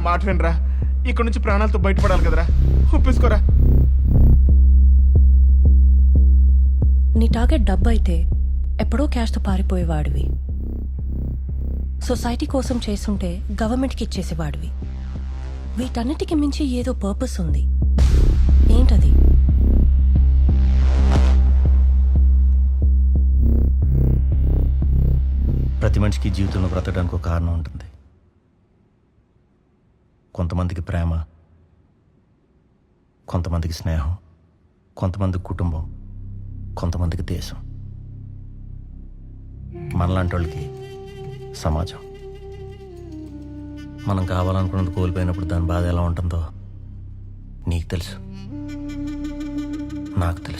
నా మాట వినరా ఇక్కడ నుంచి ప్రాణాలతో బయటపడాలి కదరా. ఒప్పేసుకోరా. నీ టార్గెట్ డబ్బు అయితే ఎప్పుడో క్యాష్తో పారిపోయేవాడివి. సొసైటీ కోసం చేస్తుంటే గవర్నమెంట్కి ఇచ్చేసేవాడివి. వీటన్నిటికి మించి ఏదో పర్పస్ ఉంది. ఏంటది? ప్రతి మనిషికి జీవితంలో బ్రతకడానికి ఒక కారణం ఉంటుంది. కొంతమందికి ప్రేమ కొంతమందికి స్నేహం కొంతమందికి కుటుంబం కొంతమందికి దేశం. మనలాంటి వాళ్ళకి సమాజం. మనం కావాలనుకున్నది కోల్పోయినప్పుడు దాని బాధ ఎలా ఉంటుందో నీకు తెలుసు. నాకు తెలుసు.